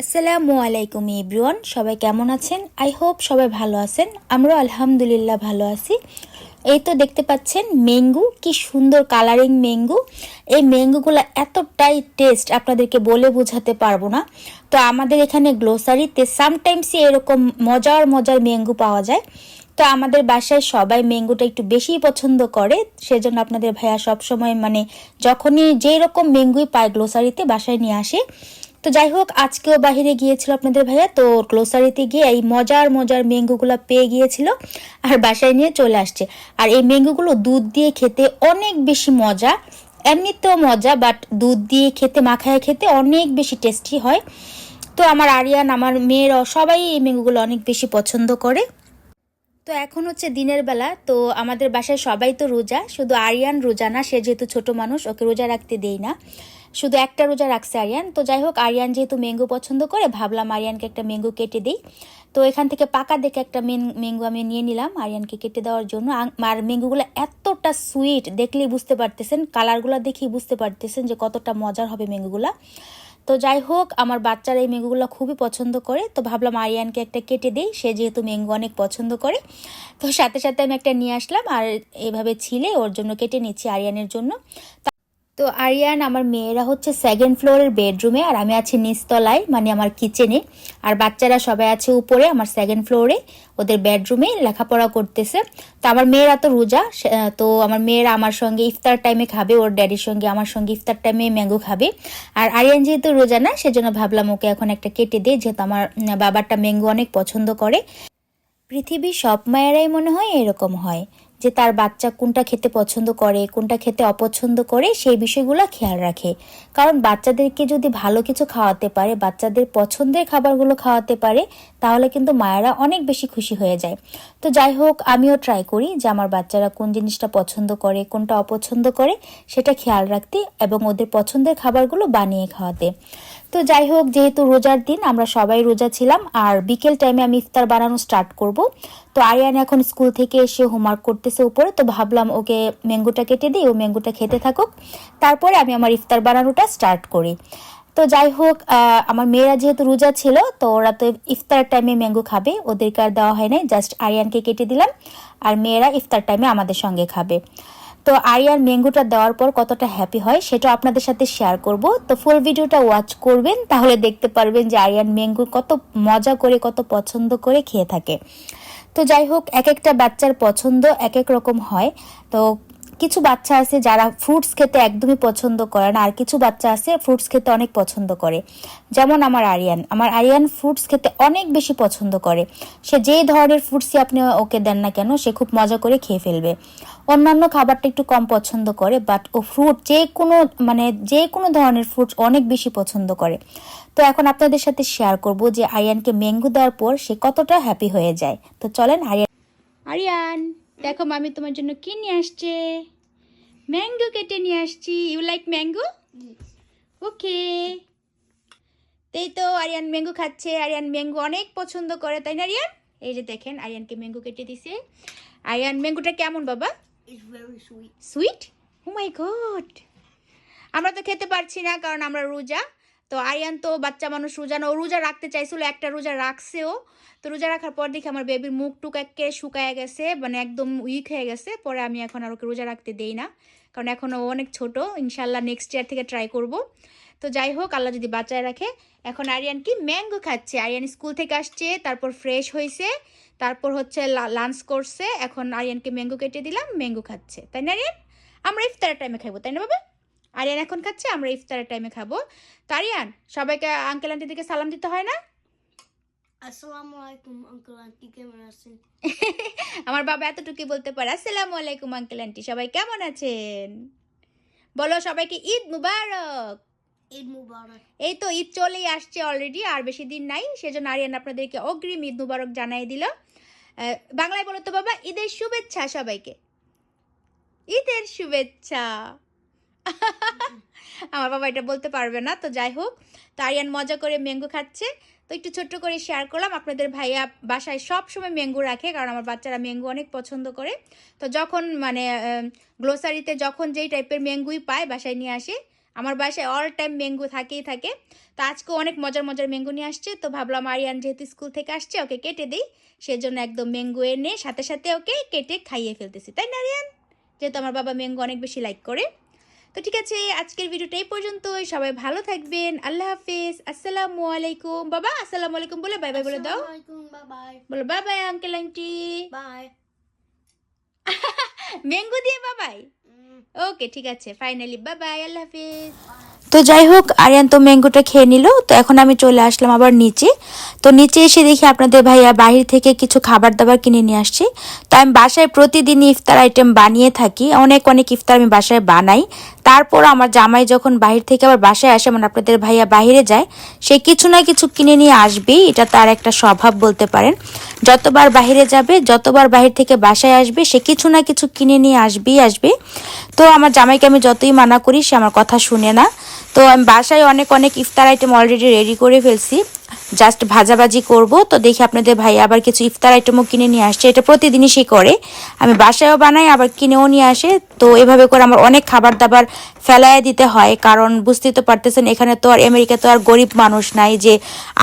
আসসালামু আলাইকুম ইব্রিওয়ান সবাই কেমন আছেন? আই হোপ সবাই ভালো আছেন। আমরাও আলহামদুলিল্লাহ ভালো আছি। এই তো দেখতে পাচ্ছেন ম্যাঙ্গু, কি সুন্দর কালারিং ম্যাঙ্গু। এই ম্যাঙ্গুগুলো এতটাই টেস্ট, আপনাদেরকে বলে বোঝাতে পারব না। তো আমাদের এখানে গ্লোসারিতে সামটাইমসই এরকম মজার মজার ম্যাঙ্গু পাওয়া যায়। তো আমাদের বাসায় সবাই ম্যাঙ্গোটা একটু বেশি পছন্দ করে। সেজন্য আপনাদের ভাইয়া সবসময় মানে যখনই যেই রকম ম্যাঙ্গুই পায় গ্লোসারিতে বাসায় নিয়ে আসে। তো যাই হোক আজকেও বাহিরে গিয়েছিল আপনাদের ভাইয়া। তো গ্লোসারিতে গিয়ে এই মজার মজার ম্যাঙ্গোগুলো পেয়ে গিয়েছিল আর বাসায় নিয়ে চলে আসছে। আর এই ম্যাঙ্গোগুলো দুধ দিয়ে খেতে অনেক বেশি মজা। এমনিতেও মজা, বাট দুধ দিয়ে খেতে, মাখায় খেতে অনেক বেশি টেস্টি হয়। তো আমার আরিয়ান, আমার মেয়েরা সবাই এই ম্যাঙ্গোগুলো অনেক বেশি পছন্দ করে। তো এখন হচ্ছে দিনের বেলা। তো আমাদের বাসায় সবাই তো রোজা, শুধু আরিয়ান রোজা না, সে যেহেতু ছোট মানুষ, ওকে রোজা রাখতে দেই না। শুধু একটা রোজা রাখছে আরিয়ান। তো যাই হোক আরিয়ান যেহেতু ম্যাঙ্গো পছন্দ করে, ভাবলাম আরিয়ানকে একটা ম্যাঙ্গো কেটে দিই। তো এখান থেকে পাকা দেখে একটা ম্যাঙ্গো আমি নিয়ে নিলাম আরিয়ানকে কেটে দেওয়ার জন্য। আর ম্যাঙ্গোগুলো এতটা সুইট, দেখলেই বুঝতে পারতেছেন, কালারগুলো দেখেই বুঝতে পারতেছেন যে কতটা মজার হবে ম্যাঙ্গোগুলা। তো যাই হোক আমার বাচ্চারা এই ম্যাঙ্গোগুলো খুবই পছন্দ করে। তো ভাবলাম আরিয়ানকে একটা কেটে দিই, সে যেহেতু ম্যাঙ্গো অনেক পছন্দ করে। তো সাথে সাথে আমি একটা নিয়ে আসলাম, আর এভাবে ছিলে ওর জন্য কেটে নিচ্ছি আরিয়ানের জন্য। তো আরিয়ান, আমার মেয়েরা হচ্ছে সেকেন্ড ফ্লোরের বেডরুমে আর আমি আছি নিচতলায় মানে আমার কিচেনে আর বাচ্চারা সবাই আছে উপরে, আমার সেকেন্ড ফ্লোরে ওদের বেডরুমে লেখাপড়া করতেছে। তো আমার মেয়েরা তো রোজা তো আমার মেয়েরা আমার সঙ্গে ইফতার টাইমে খাবে, ওর ড্যাডির সঙ্গে আমার সঙ্গে ইফতার টাইমে ম্যাঙ্গো খাবে। আর আরিয়ান যেহেতু রোজা না, সেজন্য ভাবলাম ওকে এখন একটা কেটে দিই, যেহেতু আমার বাবারটা ম্যাঙ্গো অনেক পছন্দ করে। পৃথিবীর সব মায়েরাই মনে হয় এরকম হয়। যে তার বাচ্চা কোনটা খেতে পছন্দ করে, কোনটা খেতে অপছন্দ করে, সেই বিষয়গুলো খেয়াল রাখে। কারণ বাচ্চাদেরকে যদি ভালো কিছু খাওয়াতে পারে, বাচ্চাদের পছন্দের খাবারগুলো খাওয়াতে পারে, তাহলে কিন্তু মায়েরা অনেক বেশি খুশি হয়ে যায়। তো যাই হোক, আমিও ট্রাই করি যে আমার বাচ্চারা কোন জিনিসটা পছন্দ করে, কোনটা অপছন্দ করে, সেটা খেয়াল রাখতে এবং ওদের পছন্দের খাবারগুলো বানিয়ে খাওয়াতে। তো যাই হোক, যেহেতু রোজার দিন, আমরা সবাই রোজা ছিলাম, আর বিকেল টাইমে আমি ইফতার বানানো স্টার্ট করব। তো আরিয়ান এখন স্কুল থেকে এসে হোমওয়ার্ক করতেছে উপরে, তো ভাবলাম ওকে ম্যাঙ্গোটা কেটে দিই, ও ম্যাঙ্গোটা খেতে থাকুক। তারপরে আমি আমার ইফতার বানানোটা স্টার্ট করি। তো যাই হোক আমার মেয়েরা যেহেতু রোজা ছিল, তো ওরা তো ইফতার টাইমে ম্যাঙ্গো খাবে, ওদেরকে আর দেওয়া হয় নাই জাস্ট আরিয়ানকে কেটে দিলাম, আর মেয়েরা ইফতার টাইমে আমাদের সঙ্গে খাবে। তো আরিয়ার ম্যাঙ্গোটা দেওয়ার পর কতটা হ্যাপি হয় সেটা আপনাদের সাথে শেয়ার করব। তো ফুল ভিডিওটা ওয়াচ করবেন, তাহলে দেখতে পারবেন যে আরিয়ার ম্যাঙ্গো কত মজা করে, কত পছন্দ করে খেয়ে থাকে। তো যাই হোক, এক একটা বাচ্চার পছন্দ এক এক রকম হয়। তো কিছু বাচ্চা আছে যারা ফ্রুটস খেতে একদমই পছন্দ করে না, আর কিছু বাচ্চা আছে ফ্রুটস খেতে অনেক পছন্দ করে। যেমন আমার আরিয়ান। আমার আরিয়ান ফ্রুটস খেতে অনেক বেশি পছন্দ করে। সে যে ধরনের ফ্রুটসই আপনি ওকে দেন না কেন, সে খুব মজা করে খেয়ে ফেলবে। অন্যান্য খাবারটা একটু কম পছন্দ করে বাট ও ফ্রুট যে কোনো মানে যে কোনো ধরনের ফ্রুটস অনেক বেশি পছন্দ করে। তো এখন আপনাদের সাথে শেয়ার করব যে আরিয়ানকে ম্যাঙ্গো দেওয়ার পর সে কতটা হ্যাপি হয়ে যায়। তো চলেন আরিয়ান আরিয়ান! দেখো মামি তোমার জন্য কি নিয়ে আসছে? ম্যাঙ্গো কেটে নিয়ে আসছি। ইউ লাইক ম্যাঙ্গো ওকে তাই তো আরিয়ান ম্যাঙ্গো খাচ্ছে। আরিয়ান ম্যাঙ্গো অনেক পছন্দ করে তাই না আরিয়ান? এই যে দেখেন আরিয়ানকে ম্যাঙ্গো কেটে দিছে। আরিয়ান ম্যাঙ্গোটা কেমন বাবা? সুইট ও মাই গড আমরা তো খেতে পারছি না কারণ আমরা রোজা। তো আরিয়ান তো বাচ্চা মানুষ রোজা না ও রোজা রাখতে চাইছিল, একটা রোজা রাখছেও। তো রোজা রাখার পর দেখি আমার বেবির মুখ টুক একে শুকায় গেছে মানে একদম উইক হয়ে গেছে। পরে আমি এখন আর ওকে রোজা রাখতে দেই না, কারণ এখন ও অনেক ছোট, ইনশাল্লাহ নেক্সট ইয়ার থেকে ট্রাই করব। তো যাই হোক, আল্লাহ যদি বাঁচায় রাখে। এখন আরিয়ান কি? ম্যাঙ্গো খাচ্ছে। আরিয়ান স্কুল থেকে আসছে, তারপর ফ্রেশ হয়েছে তারপর হচ্ছে লাঞ্চ করছে। এখন আরিয়ানকে ম্যাঙ্গো কেটে দিলাম, ম্যাঙ্গো খাচ্ছে। তাই না আরিয়ান? আমরা ইফতারের টাইমে খাব তাই না বাবা? আরিয়ান এখন খাচ্ছে আমরা ইফতারের টাইমে খাব। তো আরিয়ান সবাইকে আঙ্কেল আন্টি দিকে সালাম দিতে হয় না? Auntie কেমন আছেন? আমার বাবা এতটুকুই বলতে পারে আসসালামু আলাইকুম আঙ্কেল আন্টি সবাই কেমন আছেন? বলো সবাইকে ঈদ মুবারক! ঈদ মুবারক। এই তো ঈদ চলেই আসছে অলরেডি আর বেশি দিন নাই সেজন্য আরিয়ান আপনাদেরকে অগ্রিম ঈদ মুবারক জানাই দিল। বাংলায় বলো তো বাবা ঈদের শুভেচ্ছা সবাইকে। ঈদের শুভেচ্ছা। আমার বাবা এটা বলতে পারবে না, তো যাই হোক তো আরিয়ান মজা করে ম্যাঙ্গো খাচ্ছে। তো একটু ছোট্ট করে শেয়ার করলাম, আপনাদের ভাইয়া বাসায় সব সময় ম্যাঙ্গো রাখে, কারণ আমার বাচ্চারা ম্যাঙ্গো অনেক পছন্দ করে। তো যখন মানে গ্লোসারিতে যখন যেই টাইপের ম্যাঙ্গুই পায় বাসায় নিয়ে আসে, আমার বাসায় অল টাইম ম্যাঙ্গো থাকেই থাকে। তো আজকে অনেক মজার মজার ম্যাঙ্গো নিয়ে আসছে, তো ভাবলাম আরিয়ান যেহেতু স্কুল থেকে আসছে, ওকে কেটে দিই। সেজন্য একদম ম্যাঙ্গো এনে সাথে সাথে ওকে কেটে খাইয়ে ফেলতেছি। তাই না, আরিয়ান? যেহেতু আমার বাবা ম্যাঙ্গো অনেক বেশি লাইক করে। তো ঠিক আছে আজকের ভিডিওটাই পর্যন্ত পর্যন্তই। সবাই ভালো থাকবেন। আল্লাহ হাফিজ। আসসালামু আলাইকুম। বাবা আসসালামু আলাইকুম বলে বাই বাই বলে দাও. বলো bye bye uncle aunty bye mango দিয়ে বাবাই ওকে ঠিক আছে। ফাইনালি বাবাই বাই আল্লাহ হাফিজ। তো যাই হোক, আরিয়ান তো ম্যাঙ্গোটা খেয়ে নিল, তো এখন আমি চলে আসলাম আবার নিচে। তো নিচে এসে দেখি আপনাদের ভাইয়া বাহির থেকে কিছু খাবার দাবার কিনে নিয়ে আসছি। তো আমি বাসায় প্রতিদিনই ইফতার আইটেম বানিয়ে থাকি, অনেক অনেক ইফতার আমি বাসায় বানাই। তারপর আমার জামাই যখন বাহির থেকে আবার বাসায় আসে মানে আপনাদের ভাইয়া বাইরে যায়, সে কিছু না কিছু কিনে নিয়ে আসবেই, এটা তার একটা স্বভাব বলতে পারেন। যতবার বাহিরে যাবে, যতবার বাহির থেকে বাসায় আসবে, সে কিছু না কিছু কিনে নিয়ে আসবেই আসবে। তো আমার জামাইকে আমি যতই মানা করি, সে আমার কথা শুনে না। তো আমি বাসায় অনেক অনেক ইফতার আইটেম অলরেডি রেডি করে ফেলছি। জাস্ট ভাজাভাজি করব। তো দেখি আপনাদের ভাই আবার কিছু ইফতার আইটেমও কিনে নিয়ে আসছে। এটা প্রতিদিনই সে করে। আমি বাসায়ও বানাই, আবার কিনেও নিয়ে আসে। তো এভাবে করে আমার অনেক খাবার দাবার ফেলায় দিতে হয়। কারণ বুঝতেই তো পারতেছেন, এখানে তো আর আমেরিকা তো আর গরিব মানুষ নাই যে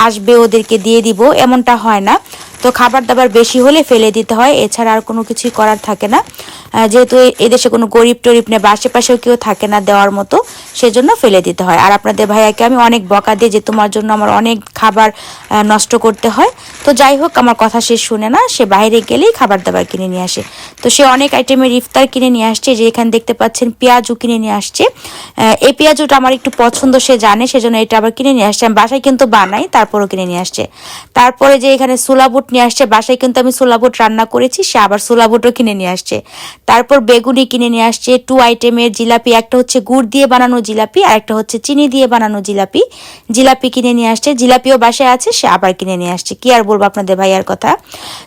আসবে ওদেরকে দিয়ে দিব। এমনটা হয় না। তো খাবার দাবার বেশি হলে ফেলে দিতে হয়। এছাড়া আর কোনো কিছুই করার থাকে না। যেহেতু এদেশে কোনো গরিব টরিব নেই, বা আশেপাশেও কেউ থাকে না দেওয়ার মতো, সেজন্য ফেলে দিতে হয়। আর আপনাদের ভাইয়াকে আমি অনেক বকা দিয়ে যে, তোমার জন্য আমার অনেক খাবার নষ্ট করতে হয়। তো যাই হোক, আমার কথা সে শুনে না, সে বাইরে গেলেই খাবার দাবার কিনে নিয়ে আসে। তো সে অনেক আইটেমের ইফতার কিনে নিয়ে আসছে, যে এখানে দেখতে পাচ্ছেন পেঁয়াজও কিনে নিয়ে আসছে। এই পেঁয়াজটা আমার একটু পছন্দ, সে জানে, সেজন্য এটা আবার কিনে নিয়ে আসছে। আমি বাসায় কিন্তু বানাই, তারপরও কিনে নিয়ে আসছে। তারপরে যে এখানে সুলাবুট নিয়ে আসছে, বাসায় কিন্তু আমি সুলাবুট রান্না করেছি, সে আবার সুলাবুটও কিনে নিয়ে আসছে। তারপর বেগুনি কিনে নিয়ে আসছে টু আইটেমের জিলাপি, একটা হচ্ছে গুড় দিয়ে বানানো জিলাপি আর একটা হচ্ছে চিনি দিয়ে বানানো জিলাপি। জিলাপি কিনে নিয়ে আসছে, জিলাপিও বাসায় আছে, সে আবার কিনে নিয়ে আসছে। কি আর বলব আপনাদের ভাইয়ার কথা?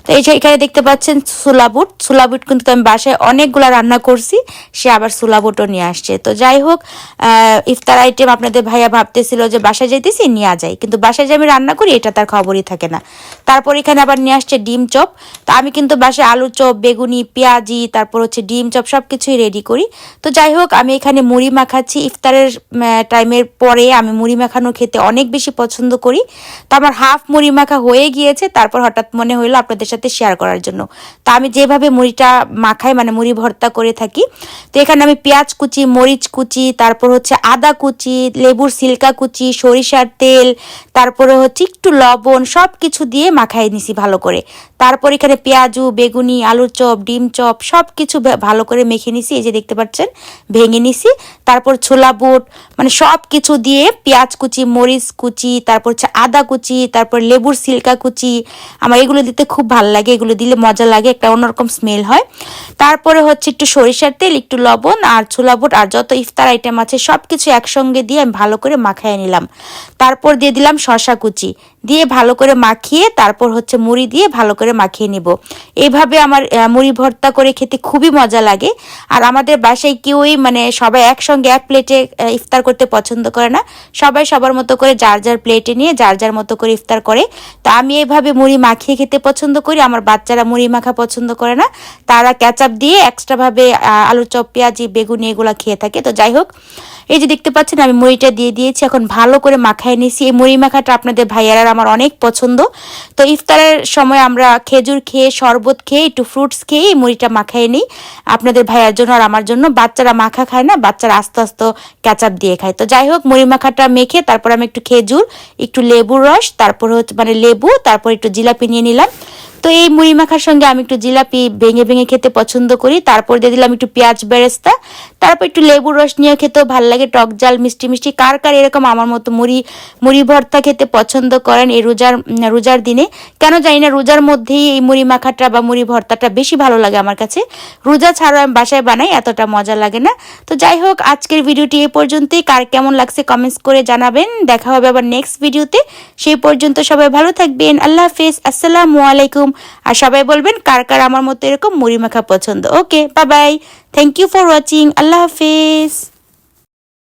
তো এই যে এখানে দেখতে পাচ্ছেন সুলাবুট সুলাবুট কিন্তু আমি বাসায় অনেকগুলা রান্না করছি, সে আবার সুলাবুটও নিয়ে আসছে। তো যাই হোক ইফতার আইটেম আপনাদের ভাইয়া ভাবতেছিল যে বাসায় যেতেছি নিয়ে যায় কিন্তু বাসায় যে আমি রান্না করি, এটা তার খবরই থাকে না। তারপর এখানে আবার নিয়ে আসছে ডিম চপ। তো আমি কিন্তু বাসায় আলু চপ, বেগুনি, পেঁয়াজি, তারপর হচ্ছে ডিম চপ সব কিছুই রেডি করি। তো যাই হোক আমি এখানে মুড়ি মাখাচ্ছি। ইফতারের টাইমের পরে আমি মুড়ি মাখানো খেতে অনেক বেশি পছন্দ করি। তো আমার হাফ মুড়ি মাখা হয়ে গিয়েছে, তারপর হঠাৎ মনে হলো আপনাদের সাথে শেয়ার করার জন্য। তো আমি যেভাবে মুড়িটা মাখাই মানে মুড়ি ভর্তা করে থাকি, তো এখানে আমি পেঁয়াজ কুচি, মরিচ কুচি, তারপর হচ্ছে আদা কুচি, লেবুর সিলকা কুচি, সরিষার তেল, তারপরে হচ্ছে একটু লবণ সব কিছু দিয়ে মাখাই নিছি ভালো করে। তারপর এখানে পেঁয়াজু, বেগুনি, আলুর চপ, ডিম চপ সব কিছু ভালো করে মেখে নিছি, এই যে দেখতে পাচ্ছেন, ভেঙে নিছি। তারপর ছোলা বুট মানে সব কিছু দিয়ে পেঁয়াজ কুচি, মরিচ কুচি, তারপর হচ্ছে আদা কুচি, তারপর লেবুর সিলকা কুচি। আমার এগুলো দিতে খুব ভালো লাগে, এগুলো দিলে মজা লাগে, একটা অন্যরকম স্মেল হয়। তারপরে হচ্ছে একটু সরিষার তেল, একটু লবণ আর ছোলা বুট আর যত ইফতার আইটেম আছে সব কিছু একসঙ্গে দিয়ে আমি ভালো করে মাখায় নিলাম। তারপর দিয়ে দিলাম শশা কুচি। দিয়ে ভালো করে মাখিয়ে তারপর হচ্ছে মুড়ি দিয়ে ভালো করে মাখিয়ে নিব। এইভাবে আমার মুড়ি ভর্তা করে খেতে খুবই মজা লাগে। আর আমাদের বাসায় কেউই মানে সবাই একসঙ্গে এক প্লেটে ইফতার করতে পছন্দ করে না। সবাই সবার মতো করে যার যার প্লেটে নিয়ে যার যার মতো করে ইফতার করে। তো আমি এইভাবে মুড়ি মাখিয়ে খেতে পছন্দ করি, আমার বাচ্চারা মুড়ি মাখা পছন্দ করে না। তারা ক্যাচাপ দিয়ে এক্সট্রাভাবে আলু চপ, পেঁয়াজি, বেগুনি এগুলো খেয়ে থাকে। তো যাই হোক, এই যে দেখতে পাচ্ছেন আমি মুড়িটা দিয়ে দিয়েছি। এখন ভালো করে মাখায় নিয়েছি এই মুড়ি মাখাটা আপনাদের ভাইয়ারার আমার অনেক পছন্দ। তো ইফতারের সময় আমরা খেজুর খেয়ে, শরবত খেয়ে, একটু ফ্রুটস খেয়ে এই মুড়িটা মাখায় নিই। আপনাদের ভাইয়ার জন্য আর আমার জন্য। বাচ্চারা মাখা খায় না, বাচ্চারা আস্তে আস্তে ক্যাচাপ দিয়ে খায়। তো যাই হোক, মুড়ি মাখাটা মেখে তারপর আমি একটু খেজুর, একটু লেবুর রস, তারপর হচ্ছে মানে লেবু, তারপর একটু জিলাপি নিয়ে নিলাম। তো এই মুড়ি মাখার সঙ্গে আমি একটু জিলাপি ভেঙে ভেঙে খেতে পছন্দ করি। তারপর দিয়ে দিলাম একটু পেঁয়াজ বেরেস্তা। তারপর একটু লেবুর রস নিয়ে খেতেও ভালো লাগে, টক জাল মিষ্টি মিষ্টি। কার কার এরকম আমার মতো মুড়ি মুড়ি ভর্তা খেতে পছন্দ করেন এই রোজার রোজার দিনে? কেন জানি না, রোজার মধ্যেই এই মুড়ি মাখাটা বা মুড়ি ভর্তাটা বেশি ভালো লাগে আমার কাছে। রোজা ছাড়াও আমি বাসায় বানাই, এতটা মজা লাগে না। তো যাই হোক, আজকের ভিডিওটি এ পর্যন্তই। কার কেমন লাগছে কমেন্টস করে জানাবেন। দেখা হবে আবার নেক্সট ভিডিওতে সেই পর্যন্ত সবাই ভালো থাকবেন। আল্লাহ হাফেজ। আসসালামু আলাইকুম। আর সবাই বলবেন কার কার আমার মতো এরকম মুড়ি মাখা পছন্দ। Okay bye bye thank you for watching আল্লাহ হাফেজ।